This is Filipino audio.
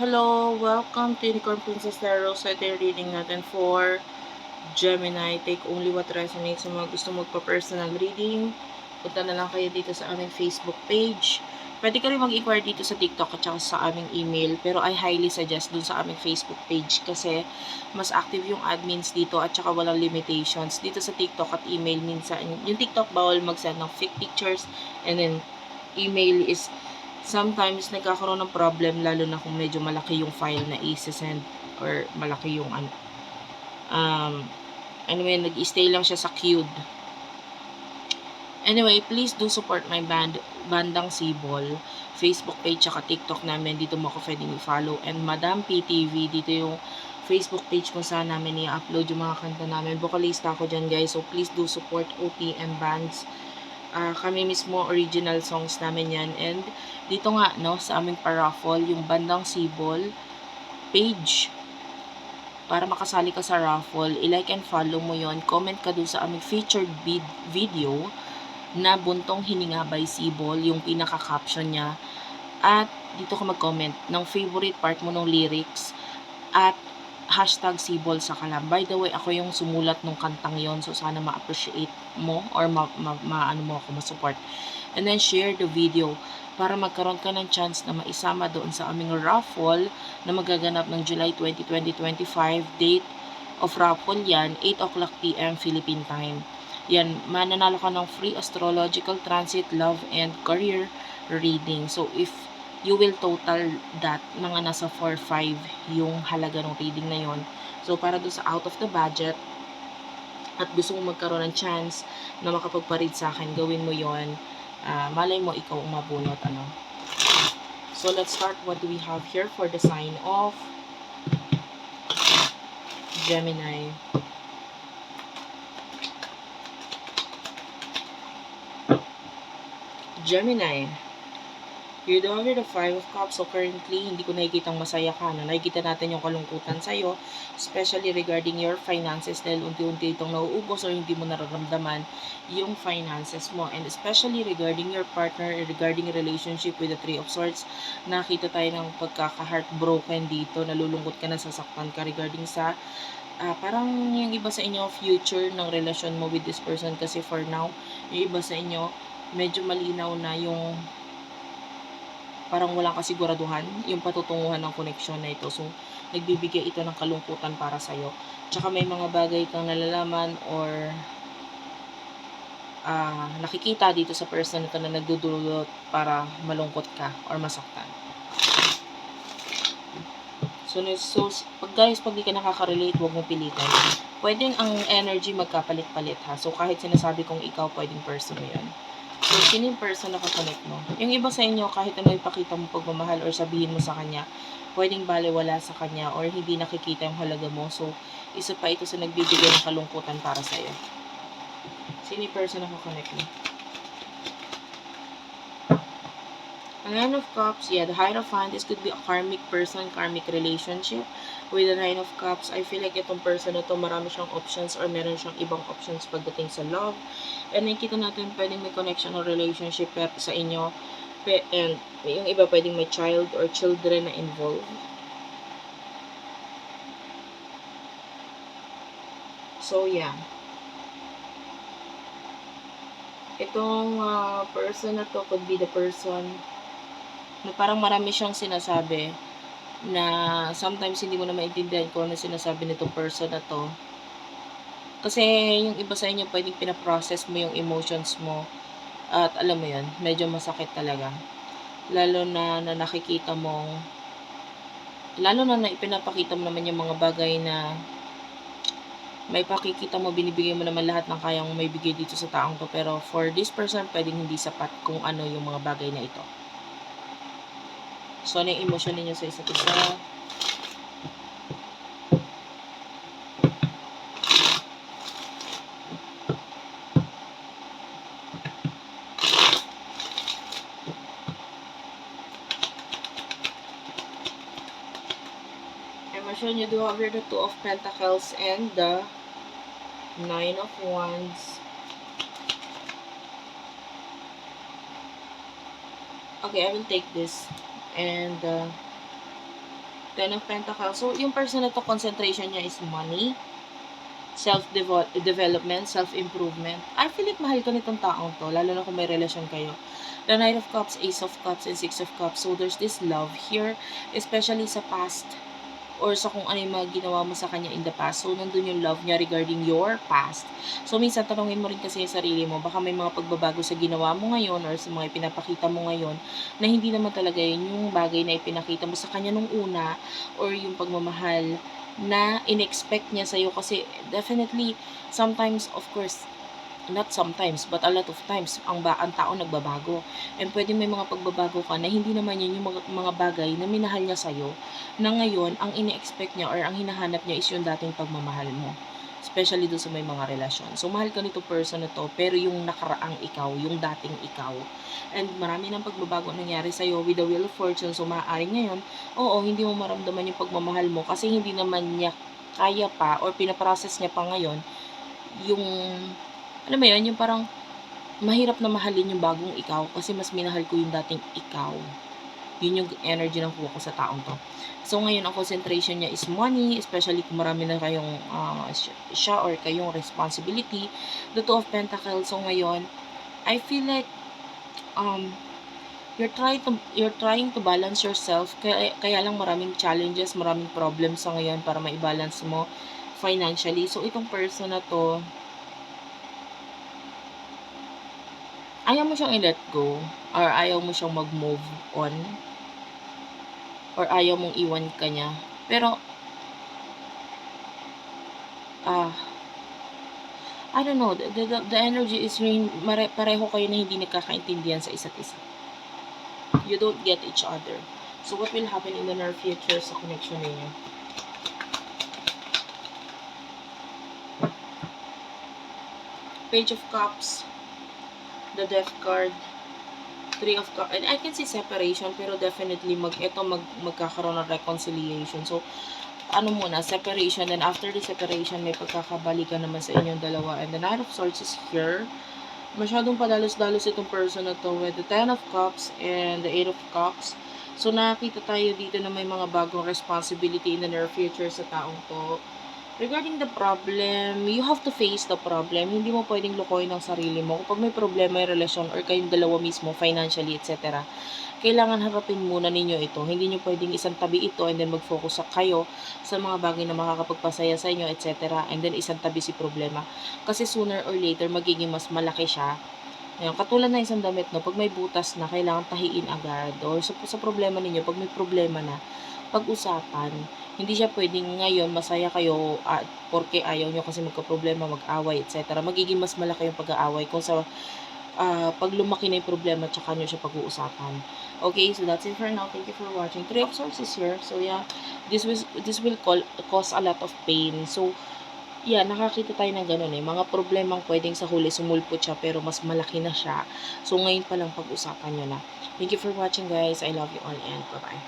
Hello, welcome to Unicorn Princess Tarot. So, ito yung reading natin for Gemini. Take only what resonates. Sa mga gusto magpa-personal reading, punta na lang kayo dito sa aming Facebook page. Pwede ka rin mag-inquire dito sa TikTok at saka sa aming email. Pero I highly suggest dun sa aming Facebook page kasi mas active yung admins dito at saka walang limitations. Dito sa TikTok at email minsan, yung TikTok bawal mag-send ng fake pictures and then email is sometimes nagkakaroon ng problem lalo na kung medyo malaki yung file na i-send or malaki yung ano. Um anyway nag-stay lang siya sa queued anyway please do support my band bandang Sibol. Facebook page at TikTok namin dito mo ako pwedeng i-follow. And Madam PTV dito yung Facebook page kung saan namin i-upload yung mga kanta namin. Vocalista ako dyan guys. So please do support OPM bands uh, kami mismo original songs namin yan. And dito nga no sa aming paraffle yung bandang sibol page. Para makasali ka sa raffle i-like and follow mo yon comment ka dun sa aming featured vid video na buntong hininga by sibol yung pinaka caption niya. At dito ka mag-comment ng favorite part mo ng lyrics. At hashtag sibol sa kalam. By the way, ako yung sumulat ng kantang yon So, sana ma-appreciate mo or ma, ma, ma ano mo ako, ma-support. And then, share the video para magkaroon ka ng chance na maisama doon sa aming raffle na magaganap ng July 20, 2025. Date of raffle yan, 8 o'clock p.m. Philippine time. Yan, mananalo ka ng free astrological transit, love, and career reading. So, if you will total that mga nasa 4-5 yung halaga ng reading na yon So, para doon sa out of the budget, at gusto mo magkaroon ng chance na makapagparid sa akin, gawin mo yon uh, malay mo ikaw ang mabunot, ano. So, let's start what do we have here for the sign of Gemini. Gemini. You're the over the Five of Cups. So, currently, hindi ko nakikitang masaya ka. No? Nakikita natin yung kalungkutan sa'yo, especially regarding your finances dahil unti-unti itong nauubos or hindi mo nararamdaman yung finances mo. And especially regarding your partner, regarding relationship with the Three of Swords, nakita tayo ng pagkaka-heartbroken dito, nalulungkot ka, nasasaktan ka regarding sa uh, parang yung iba sa inyo future ng relasyon mo with this person kasi for now, yung iba sa inyo medyo malinaw na yung parang walang kasiguraduhan yung patutunguhan ng koneksyon na ito. So, nagbibigay ito ng kalungkutan para sa'yo. Tsaka may mga bagay kang nalalaman or uh, nakikita dito sa person ito na nagdudulot para malungkot ka or masaktan. So, so pag guys, pag di ka nakaka-relate, huwag mo pilitan. Pwedeng ang energy magkapalit-palit ha. So, kahit sinasabi kong ikaw, pwedeng person mo yan. So, sino yung person na kakonect mo? Yung iba sa inyo, kahit ano ipakita mo pagmamahal or sabihin mo sa kanya, pwedeng baliwala sa kanya or hindi nakikita yung halaga mo. So, isa pa ito sa nagbibigay ng kalungkutan para sa'yo. Sino yung person na kakonect mo? Ang Nine of Cups, yeah, the Hierophant, this could be a karmic person, karmic relationship. With the Nine of Cups, I feel like itong person na to marami siyang options or meron siyang ibang options pagdating sa love. And nakikita natin pwedeng may connection or relationship sa inyo. And yung iba pwedeng may child or children na involved. So, yeah. Itong uh, person na to could be the person na parang marami siyang sinasabi na sometimes hindi mo na maintindihan kung ano sinasabi nitong person na to. Kasi yung iba sa inyo pwedeng pinaprocess mo yung emotions mo at alam mo yun, medyo masakit talaga. Lalo na na nakikita mo lalo na na ipinapakita mo naman yung mga bagay na may pakikita mo, binibigay mo naman lahat ng kayang may bigay dito sa taong to. Pero for this person, pwedeng hindi sapat kung ano yung mga bagay na ito. So, ano yung emosyon ninyo sa isa't isa? Emotion, you do have here the Two of Pentacles and the Nine of Wands. Okay, I will take this. And, uh, Ten of Pentacles. So, yung person na to, concentration niya is money, self-development, self-improvement. I feel like mahal ka nitong taong to, lalo na kung may relasyon kayo. The Knight of Cups, Ace of Cups, and Six of Cups. So, there's this love here, especially sa past or sa kung ano yung mga ginawa mo sa kanya in the past. So, nandun yung love niya regarding your past. So, minsan, tanongin mo rin kasi yung sarili mo, baka may mga pagbabago sa ginawa mo ngayon or sa mga pinapakita mo ngayon na hindi naman talaga yun yung bagay na ipinakita mo sa kanya nung una or yung pagmamahal na in-expect niya sa'yo kasi definitely, sometimes, of course, not sometimes, but a lot of times, ang, ba, ang tao nagbabago. And pwede may mga pagbabago ka na hindi naman yun yung mga, mga bagay na minahal niya sa'yo, na ngayon, ang ini-expect niya or ang hinahanap niya is yung dating pagmamahal mo. Especially doon sa may mga relasyon. So, mahal ka nito person na to, pero yung nakaraang ikaw, yung dating ikaw. And marami ng pagbabago nangyari sa'yo with the wheel of fortune. So, maaaring ngayon, oo, hindi mo maramdaman yung pagmamahal mo kasi hindi naman niya kaya pa or pinaprocess niya pa ngayon yung alam mo yun, yung parang mahirap na mahalin yung bagong ikaw kasi mas minahal ko yung dating ikaw. Yun yung energy ng kuha ko sa taong to. So, ngayon, ang concentration niya is money, especially kung marami na kayong uh, siya or kayong responsibility. The Two of Pentacles, so ngayon, I feel like um, you're trying to you're trying to balance yourself kaya, kaya lang maraming challenges, maraming problems sa ngayon para ma-balance mo financially. So, itong person na to, ayaw mo siyang i-let go or ayaw mo siyang mag-move on or ayaw mong iwan ka niya. Pero, ah, I don't know, the, the, the energy is rin, mare, pareho kayo na hindi nagkakaintindihan sa isa't isa. You don't get each other. So, what will happen in the near future sa connection ninyo? Page of Cups, the Death card, Three of Cups, and I can see separation, pero definitely, mag, ito mag, magkakaroon ng reconciliation. So, ano muna, separation, then after the separation, may pagkakabalikan naman sa inyong dalawa. And the Nine of Swords is here. Masyadong padalos-dalos itong person na to with the Ten of Cups and the Eight of Cups. So, nakakita tayo dito na may mga bagong responsibility in the near future sa taong to. Regarding the problem, you have to face the problem. Hindi mo pwedeng lukoyin ang sarili mo. Kapag may problema yung relasyon or kayong dalawa mismo, financially, etc., kailangan harapin muna ninyo ito. Hindi nyo pwedeng isang tabi ito and then mag-focus sa kayo sa mga bagay na makakapagpasaya sa inyo, etc. And then isang tabi si problema. Kasi sooner or later, magiging mas malaki siya. Ngayon, katulad na isang damit, no, pag may butas na, kailangan tahiin agad. Or sa, sa problema ninyo, pag may problema na, pag-usapan. Hindi siya pwedeng ngayon masaya kayo at porke ayaw nyo kasi magka-problema, mag-away, etc. Magiging mas malaki yung pag-aaway kung sa uh, pag lumaki na yung problema tsaka nyo siya pag-uusapan. Okay, so that's it for now. Thank you for watching. Three of Swords is here. So yeah, this was this will call, cause a lot of pain. So yeah, nakakita tayo ng ganun eh. Mga problemang pwedeng sa huli sumulpot siya pero mas malaki na siya. So ngayon pa lang pag-usapan nyo na. Thank you for watching guys. I love you all and bye-bye.